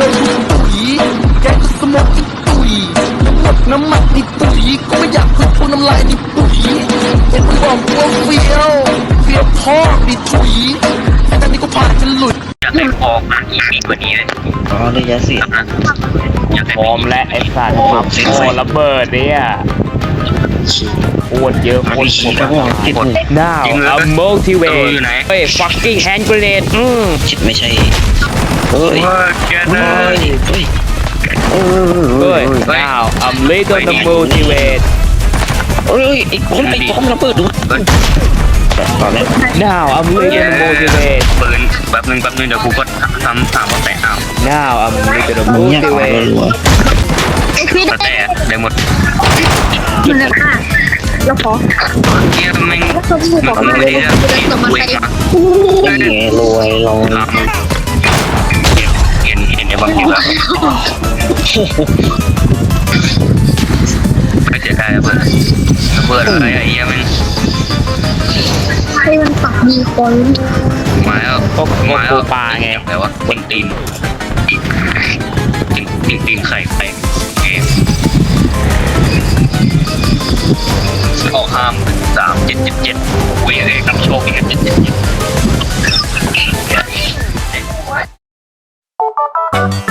โดนกูตุ๋ยแกงสมองที่ตุ๋ยน้ำหมดน้ำมันนี่ปุ๋ยก็ไม่อยากคุยพูน้ำลายนี่ปุ๋ยเห็นมึงบอกกูว่าเฟี้ยวเฟี้ยวพ่อนี่ถุยแค่นั้นนี่ก็ผ่านจะหลุดอยากให้พอมากอีกกว่านี้เลยอ๋อระยะเสียงนะอยากให้พร้อมและไอ้สัตว์มาโคระเบิดเนี่ยโคตรเยอะโคตรขี่โคก็ตรว่าติดหนึ่ง now a motivate เฮ้ย fucking hand grenade อืมชิดไม่ใช่ เฮ้ยเฮ้ยแกเฮ้นะยเฮ้ยเฮ้เฮ้ยย now I'm little the motivate เฮ้ยไอ้คนไอ้พร้อมระเบิดดูตอนแรก now I'm little the motivate ปืนแป๊บนึงแป๊บนึงเดี๋ยวกูก็ทำถามว่าแต่อ้าว now I'm little the มันเนี่ยขอ motivate รัวพี่แต่ได้แต่ได้หมดกินเลยค่ะแล้วขอเกียร์แม่งแล้วก็พูดบอกมันว่าไม่เดี๋ได้ยวเรื่องมาเว้ยใส่มาๆนี่ไงรวยลง บางทีแล้วไม่เสียดายระเบิดระเบิดอะไรไอ้เหี้ยม่งให้มันปักมีคนมาแล้วก็มาปูแล้วปลาไงแต่ว่าติงตีนติงติงติงไข่ไข่เกมออกห้ามสามเจ็ดเจ็ดเจ็ดเวยเองนำโชคอีกเจ็ดเจ็ดเจ็ด Thank you.